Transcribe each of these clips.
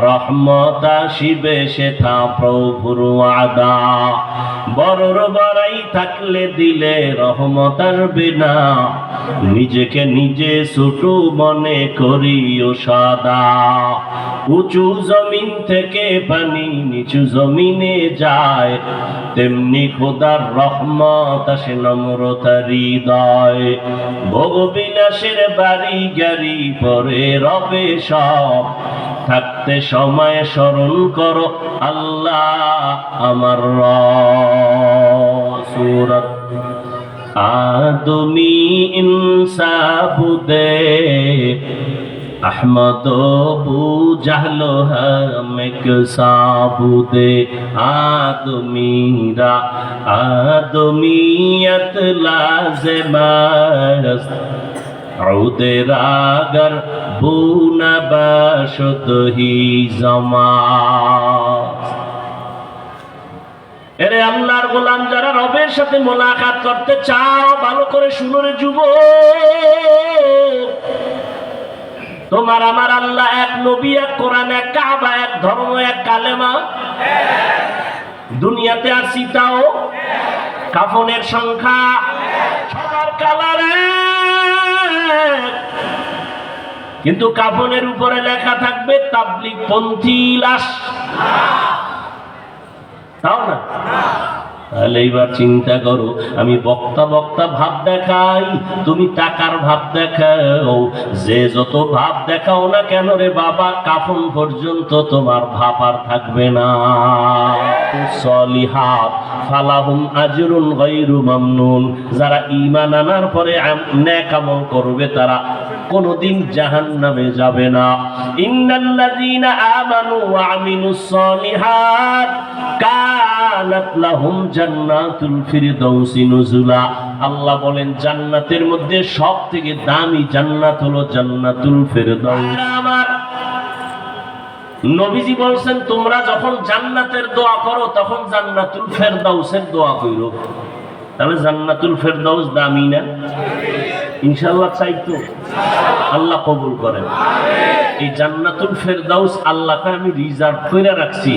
রহমত আসিবে সেথা প্রভুর আদা বড়র বড়াই থাকলে দিলে রহমত আসবে না নিজেকে নিজে ছোট মনে করিও সাদা। উঁচু জমিন থেকে পানি নিচু জমিনে যায়। তেমনি খোদার রহমত আসে নম্রতা হৃদয়। ভোগ বাড়ি গাড়ি পরে রবে সব। থাকতে সময় স্মরণ করো, আল্লাহ আমার রসুরত। আদমি ইনসাফু দে আহমদ বু জাহলো হমেক সাবু দে আদমি রা আদমিয়ত লাজে রাগর এরে আল্লাহর গোলাম, যারা রবের সাথে মোলাকাত করতে চাও, ভালো করে যুব তোমার আমার আল্লাহ এক নবী, এক কোরআন, এক কাবা, এক ধর্ম, এক কালেমা। দুনিয়াতে আর সীতাও। কাফনের সংখ্যা। সবার কালারে কিন্তু কাফনের উপরে লেখা থাকবে তাবলিক পন্থী তাও না? তাহলে এইবার চিন্তা করো, আমি বক্তা বক্তা ভাব দেখাই, তুমি টাকার ভাব দেখাও। যে যত ভাব দেখাও না কেন রে বাবা, কাফন পর্যন্ত তোমার ভাব আর থাকবে না। সলিহাত ফালাহুম আজরুন মামনুন। যারা ঈমান আনার পরে নেক আমল করবে তারা কোনদিন জাহান্নামে যাবে না। ইন্নাল্লাযীনা আমানু ওয়া সলিহাত কানাত লাহুম জান্নাতুল নুজুলা। আল্লাহ বলেন, জান্নাতের মধ্যে সব থেকে দামি জান্নাত হলো জান্নাতুল ফিরদাউস। নবীজি বলছেন, তোমরা যখন জান্নাতের দোয়া করো, তখন জান্নাতুল ফেরদাউসের দোয়া কইরো। তাহলে জান্নাতুল ফেরদাউস দামি না? ইনশাআল্লাহ চাই তো। আল্লাহ কবুল করেন। এই জান্নাতুল ফেরদাউস আল্লাহকে আমি রিজার্ভ করে রাখছি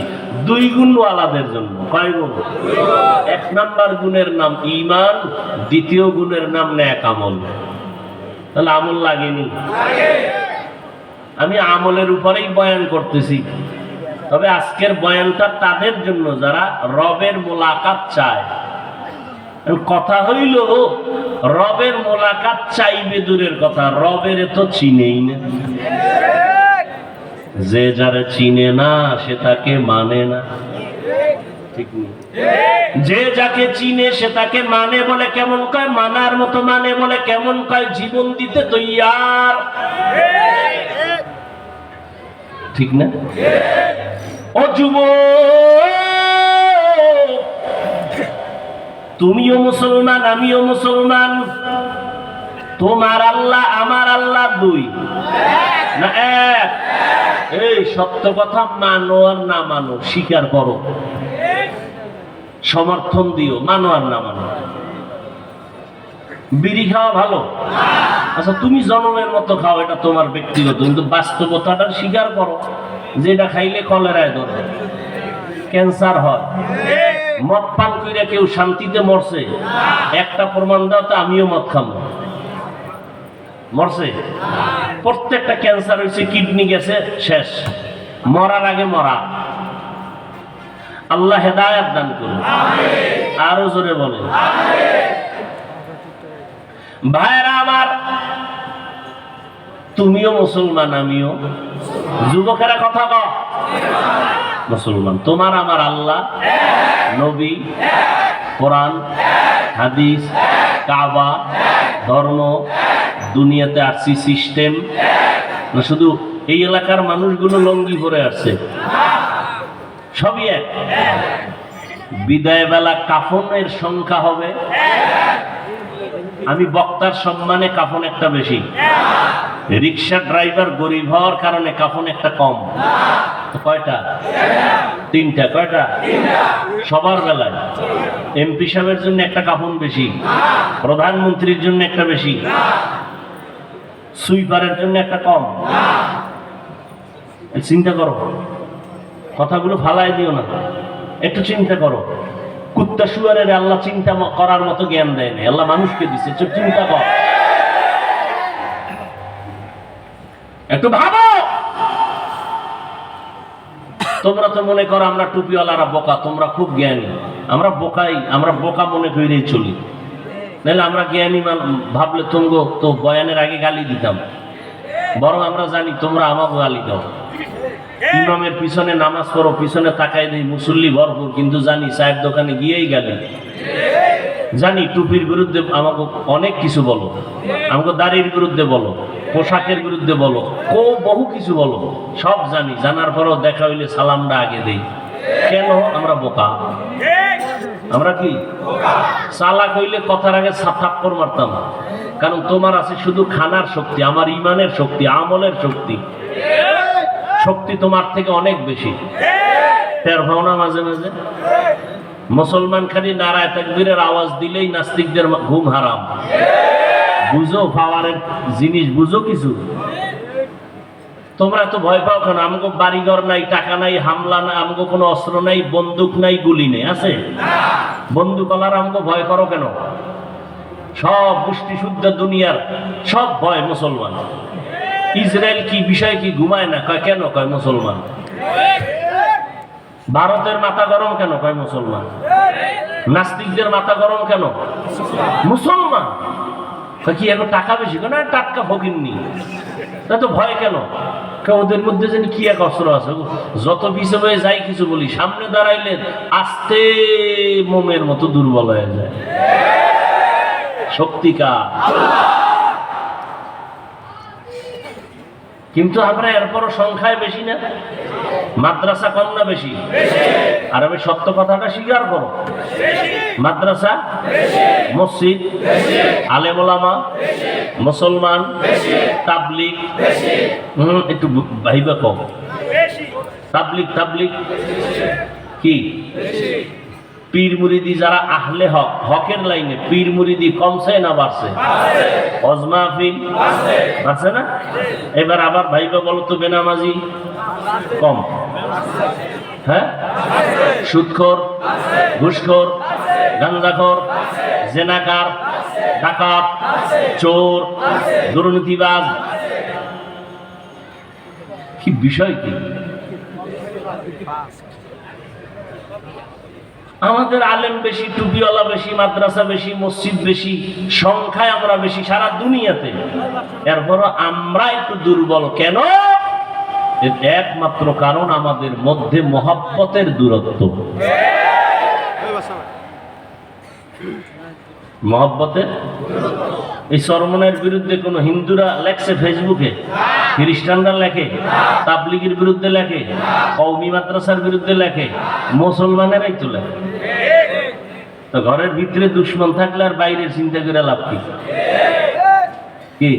দুই গুণ আলাদের জন্য। কয় গুণ? এক নাম্বার গুণের নাম ইমান দ্বিতীয় গুণের নাম ন্যাক আমল। তাহলে আমল লাগেনি? আমি আমলের উপরেই বয়ান করতেছি। তবে আজকের বয়ানটা তাদের জন্য যারা রবের মোলাকাত চায়। কথা হইল, রবের মোলাকাত চাইবে দূরের কথা, রবের তো চিনেই না। যে যারা চিনে না, সে তাকে মানে না। ঠিক যে যাকে চিনে, সে তাকে মানে বলে কেমন কয়, মানার মতো মানে বলে কেমন কয়, জীবন দিতে তৈয়ার। ঠিক না? ও যুব তুমিও মুসলমান, আমিও মুসলমান। তোমার আল্লাহ, আমার আল্লাহ দুই। না, এক। এই সত্য কথা মানো আর না মানো, স্বীকার করো। সমর্থন দিও, মানো আর না মানো। বিড়ি খাওয়া ভালো? আচ্ছা তুমি জনমের মতো খাও, এটা তোমার ব্যক্তিগত, কিন্তু বাস্তবতাটা স্বীকার করো যেটা খাইলে কলেরায় ধরবে। ক্যান্সার হয়। মদ পান করে কেউ শান্তিতে মরছে, একটা প্রমাণ দাও তো আমিও মদ খাব মরছে? প্রত্যেকটা ক্যান্সার হয়েছে কিডনি গেছে, শেষ। মরার আগে মরা। আল্লাহ হেদায়াত দান করুন। আরও জোরে বলে ভাইরা আমার, তুমিও মুসলমান, আমিও। যুবকেরা কথা কও মুসলমান। তোমার আমার আল্লাহ, নবী, কোরআন, হাদিস, কাবা, ধর্ম, দুনিয়াতে আসছি, সিস্টেম। না, শুধু এই এলাকার মানুষগুলো লঙ্গি পরে আসছে। সবই এক। বিদায় বেলা কাফনের সংখ্যা হবে। আমি বক্তার সম্মানে কাফন একটা বেশি। রিক্সা ড্রাইভার গরিব হওয়ার কারণে কাফন একটা কম। কয়টা? তিনটা। কয়টা? সবার বেলায়। এমপি সাহেবের জন্য একটা কাফন বেশি। প্রধানমন্ত্রীর জন্য একটা বেশি। সুইপারের জন্য একটা কম। চিন্তা করো। কথাগুলো ফালাই দিও না। একটু চিন্তা করো। কুত্তা শুয়ারের আল্লাহ চিন্তা করার মতো জ্ঞান দেয় না আল্লাহ মানুষকে একটু চিন্তা কর। একটু ভাবো! তোমরা তো মনে করো আমরা টুপিওয়ালারা বোকা, তোমরা খুব জ্ঞানী। আমরা বোকাই, আমরা বোকা মনে করেই চলি। নাহলে আমরা জ্ঞানী ভাবলে তুঙ্গ, তো বয়ানের আগে গালি দিতাম। বরং আমরা জানি তোমরা আমাকে গালি দাও। ইমামের পিছনে নামাজ পড়ো, পিছনে তাকাই দেই, মুসল্লি ভরপুর, কিন্তু জানি চায়ের দোকানে গিয়েই গালি। জানি টুপির বিরুদ্ধে আমাকে অনেক কিছু বলো। আমাকে দাড়ির বিরুদ্ধে বলো, পোশাকের বিরুদ্ধে বলো ও বহু কিছু বলো, সব জানি, জানার পরেও দেখা হইলে সালামটা আগে দেই। কেন আমরা বোকা? আমরা কি? চালাক হইলে কথার আগে থাপ্পর মারতাম। কারণ তোমার আছে শুধু খানার শক্তি, আমার ইমানের শক্তি, আমলের শক্তি। শক্তি তোমার থেকে অনেক বেশি। টের পাও মাঝে মাঝে? মুসলমান খালি নারায় তাকবীরের আওয়াজ দিলেই নাস্তিকদের ঘুম হারাম। বুঝো পাওয়ারের জিনিস, বুঝো কিছু? তোমরা তো ভয় পাও কেন? আমাকে বাড়িঘর নাই, টাকা নাই, হামলা নাই আমাকে কোনো অস্ত্র নাই, বন্দুক নাই, গুলি নেই, আছে? বন্দুক আলার আমাকে ভয় করো কেন? সব গোষ্ঠী শুদ্ধ দুনিয়ার, সব ভয় মুসলমান। ইসরায়েল কি বিষয় কি ঘুমায় না? কয়, কেন? কয়, মুসলমান। ভারতের মাথা গরম কেন? কয়, মুসলমান। নাস্তিকদের মাথা গরম কেন? মুসলমান। কি এখন টাকা বেশি, কেন? টাটকা ফকিননি তা তো ভয় কেন? ওদের মধ্যে যেন কি এক অস্ত্র আছে? যত পিছে হয়ে যাই কিছু বলি, সামনে দাঁড়াইলে আস্তে মোমের মতো দুর্বল হয়ে যায়। শক্তিকা কিন্তু আমরা এরপরও সংখ্যায় বেশি না। মাদ্রাসা কম না বেশি? আর আমি সত্য কথাটা স্বীকার করো মাদ্রাসা, মসজিদ আলেমোলামা মুসলমান তাবলিক একটু ভাইবা কম তাবলিক তাবলিক কি? পীর মুরিদি যারা আহলে হক, হকের লাইনে পীর মুরিদি কমছে না বাড়ছে? অজমাফিল বাড়ছে না? এবার আবার ভাইবা বলো তো বেনামাজি? কম। হ্যাঁ? জেনাকার, ডাকাত, চোর, দুর্নীতিবাজ। কি বিষয় কি? আমাদের আলেম বেশি, টুপিওয়ালা বেশি, মাদ্রাসা বেশি, মসজিদ বেশি, সংখ্যায় আমরা বেশি সারা দুনিয়াতে। এরপরও আমরা একটু দুর্বল। কেন? এর একমাত্র কারণ আমাদের মধ্যে মহাব্বতের দূরত্ব। মহাব্বতের? এই সরমনের বিরুদ্ধে কোন হিন্দুরা লেখছে ফেসবুকে? খ্রিস্টানরা লেখে? তাবলিগের বিরুদ্ধে লেখে? কৌমি মাদ্রাসার বিরুদ্ধে লেখে? মুসলমানেরাই তো লেখে। তো ঘরের ভিতরে দুশ্মন থাকলে আর বাইরে চিন্তা করে লাভ কি? কি?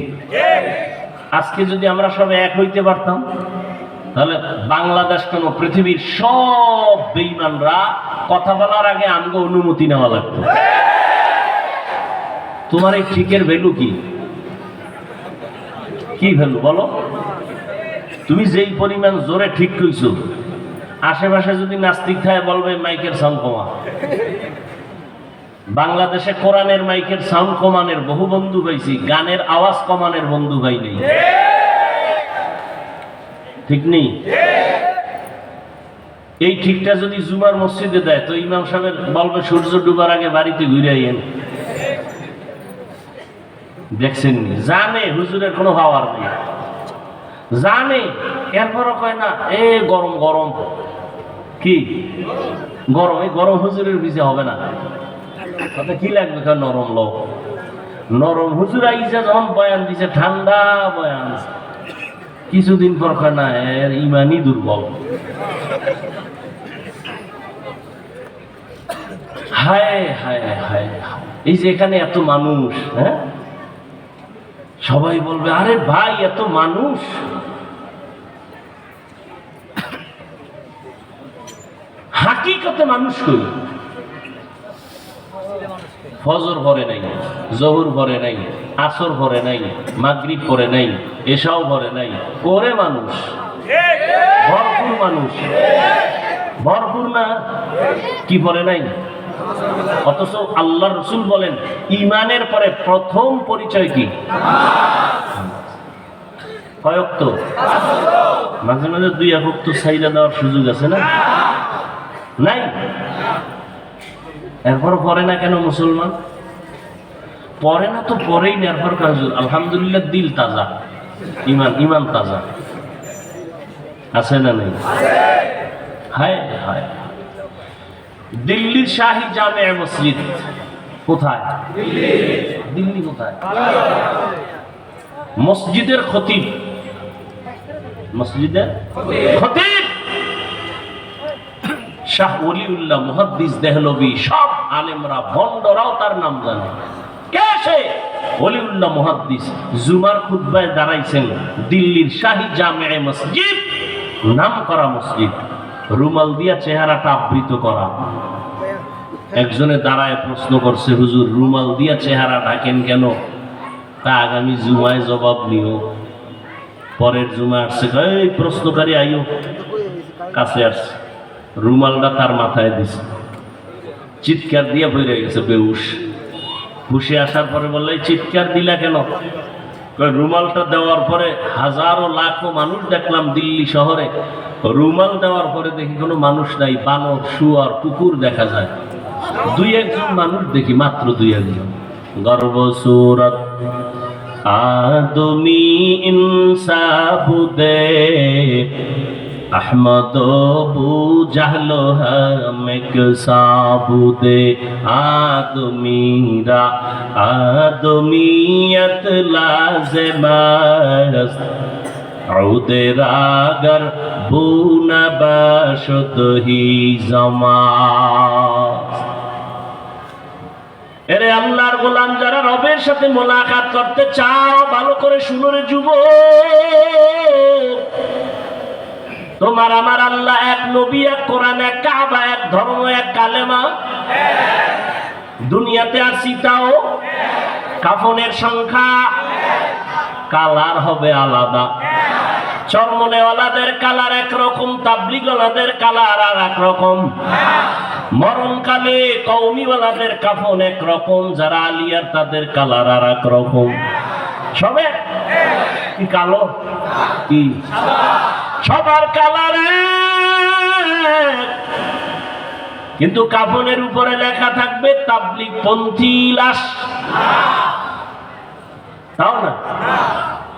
আজকে যদি আমরা সবাই এক হইতে পারতাম তাহলে বাংলাদেশ কেন? পৃথিবীর সব বেইমানরা কথা বলার আগে আমগো অনুমতি নেওয়া লাগতো। তোমার এই ঠিকের ভ্যালু কি? কি ভ্যালু বলো? তুমি যেই পরিমাণ জোরে ঠিক কইছো, আশেপাশে যদি নাস্তিক থাকে বলবে মাইকের সাউন্ড কমা। বাংলাদেশে কোরআনের মাইকের সাউন্ড কমানের বহু বন্ধু পাইছি, গানের আওয়াজ কমানের বন্ধু ভাই নেই। ঠিক নেই? এই ঠিকটা যদি জুমার মসজিদে দেয়, তো ইমাম সাহেবের বলবে সূর্য ডুবার আগে বাড়িতে ঘুরে আইয়েন। দেখছেন জানে, হুজুরের কোনো পাওয়ার নেই। জানে, এরপরও কয় না, এ গরম গরম। কি? গরম? এই গরম হুজুরের বিজে হবে না। তাতে কি লাগবে নরম লোক? নরম হুজুর আইসা যখন বয়ান দিছে, ঠান্ডা বয়ান কিছুদিন পর না এর ইমানই দুর্বল। হায় হায় হায়। এই যে এখানে এত মানুষ হ্যাঁ? সবাই বলবে, আরে ভাই, এত মানুষ। হাকিকতে মানুষ কই? ফজর ভরে নাই, জহুর ভরে নাই, আসর ভরে নাই, মাগরিব ভরে নাই এসাও ভরে নাই। করে মানুষ, ভরপুর মানুষ। ভরপুর না, কি ভরে নাই? অথচ আল্লাহ রসুল বলেন ইমানের পরে প্রথম পরিচয় কি? মাঝে মাঝে দুই একক তো দেওয়ার সুযোগ আছে না? নাই? এরপর পরে না কেন মুসলমান? পরে না তো পরেই না, এরপর আলহামদুলিল্লাহ দিল তাজা ইমান ইমান তাজা। আছে না নেই? হায় হায়। দিল্লির শাহী জামে মসজিদ কোথায়? দিল্লি কোথায়? মসজিদের খতিব। মসজিদের খতিব! শাহ ওলিউল্লাহ, মুহাদ্দিস দেহলবি সব আলেমরা, ভণ্ডরাও তার নাম জানে। কে সে? ওলিউল্লাহ মুহাদ্দিস। জুমার খুতবায় দাঁড়াইছেন দিল্লির শাহী জামে মসজিদ নাম করা মসজিদ। রুমাল দিয়া চেহারাটা আবৃত করা। একজনে দাঁড়ায় প্রশ্ন করছে, হুজুর, রুমাল দিয়া চেহারা ঢাকেন কেন? তা আগামী জুমায় জবাব নিও। পরের জুমা আসছে, এই প্রশ্নকারী আইও। কাছে আসছে। রুমালটা তার মাথায় দিছে। চিৎকার দিয়ে বইরে গেছে বেউস হুশে আসার পরে বললে চিৎকার দিলা কেন? রুমালটা দেওয়ার পরে হাজারো লাখো মানুষ দেখলাম দিল্লি শহরে। রুমাল দেওয়ার পরে দেখি কোনো মানুষ নাই, বানর, শুয়ার, কুকুর দেখা যায়। দুই একজন মানুষ দেখি, মাত্র দুই একজন। গর্ব সুরত, আদমি ইনসাবুদে احمد ابو جہل ہم ایک صابود آدمی را آدمیت لازم است عودر اگر بون باشد ہی زمان এরে আল্লাহর গোলাম যারা রবের সাথে মোলাকাত করতে চাও ভালো করে শুনুরে যুবক তোমার আমার আল্লাহ এক নবী, এক কোরআন, এক কাবা, এক ধর্ম, এক কালেমা। দুনিয়াতে আর সীতাও কাফনের সংখ্যা? কালার হবে আলাদা। চর্মনেওয়ালাদের কালার একরকম তাবলিগওয়ালাদের কালার আর এক রকম মরণকালে কৌমিওয়ালাদের কাফন একরকম, যারা আলিয়ার তাদের কালার আর এক রকম সবে? কি কালো? কি? সবার কালার। কিন্তু কাফনের উপরে লেখা থাকবে তাবলিগ পন্থী লাশ। তাও না?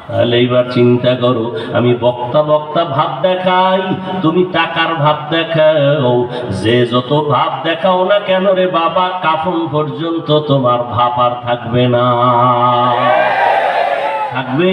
তাহলে এইবার চিন্তা করো, আমি বক্তা বক্তা ভাব দেখাই, তুমি টাকার ভাব দেখাও। যে যত ভাব দেখাও না কেন রে বাবা, কাফন পর্যন্ত তোমার ভাব আর থাকবে না। থাকবে?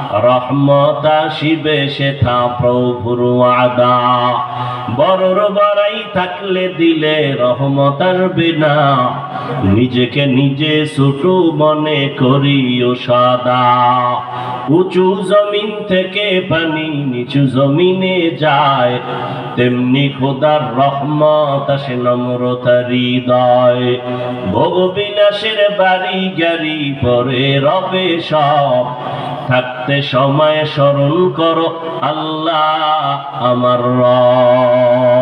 রহমত আসিবে সেথা প্রভুর আদা বড়র বড়াই থাকলে দিলে রহমত আসবে না। নিজেকে নিজে ছোট মনে করিও সাদা। উঁচু জমিন থেকে পানি নিচু জমিনে যায়। তেমনি খোদার রহমত আসে নম্রতা হৃদয়। ভোগ বিলাসের বাড়ি গাড়ি পরে রবে সব। থাকতে সময় স্মরণ করো আল্লাহ আমার রব।